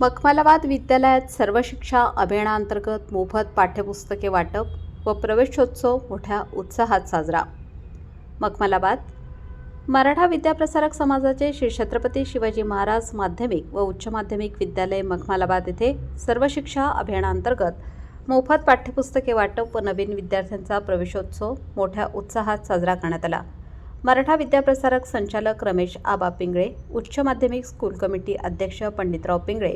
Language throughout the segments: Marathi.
मखमलाबाद विद्यालयात सर्व शिक्षा अभियानांतर्गत मोफत पाठ्यपुस्तके वाटप व प्रवेशोत्सव मोठ्या उत्साहात साजरा. मखमलाबाद मराठा विद्याप्रसारक समाजाचे श्री छत्रपती शिवाजी महाराज माध्यमिक व उच्च माध्यमिक विद्यालय मखमालाबाद येथे सर्व शिक्षा अभियानांतर्गत मोफत पाठ्यपुस्तके वाटप व नवीन विद्यार्थ्यांचा प्रवेशोत्सव मोठ्या उत्साहात साजरा करण्यात आला. मराठा विद्याप्रसारक संचालक रमेश आबा पिंगळे उच्च माध्यमिक स्कूल कमिटी अध्यक्ष पंडितराव पिंगळे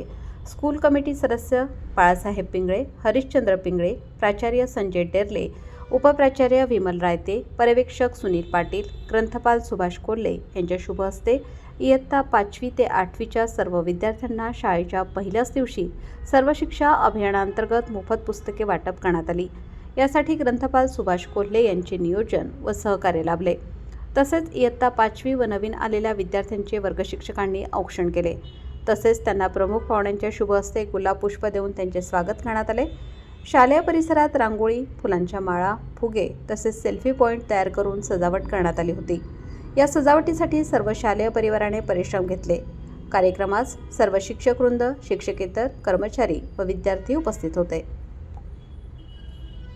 स्कूल कमिटी सदस्य बाळासाहेब पिंगळे हरिश्चंद्र पिंगळे प्राचार्य संजय डेरले उपप्राचार्य विमल रायते पर्यवेक्षक सुनील पाटील ग्रंथपाल सुभाष कोल्हे यांच्या शुभ हस्ते इयत्ता पाचवी ते आठवीच्या सर्व विद्यार्थ्यांना शाळेच्या पहिल्याच दिवशी सर्व शिक्षा अभियानांतर्गत मोफत पुस्तके वाटप करण्यात आली. यासाठी ग्रंथपाल सुभाष कोल्हे यांचे नियोजन व सहकार्य लाभले. तसेच इयत्ता पाचवी व नवीन आलेल्या विद्यार्थ्यांचे वर्गशिक्षकांनी औक्षण केले. तसेच त्यांना प्रमुख पाहुण्यांच्या शुभ हस्ते गुलाब पुष्प देऊन त्यांचे स्वागत करण्यात आले. शालेय परिसरात रांगोळी फुलांच्या माळा फुगे तसेच सेल्फी पॉईंट तयार करून सजावट करण्यात आली होती. या सजावटीसाठी सर्व शालेय परिवाराने परिश्रम घेतले. कार्यक्रमास सर्व शिक्षकवृंद शिक्षकेतर कर्मचारी व विद्यार्थी उपस्थित होते.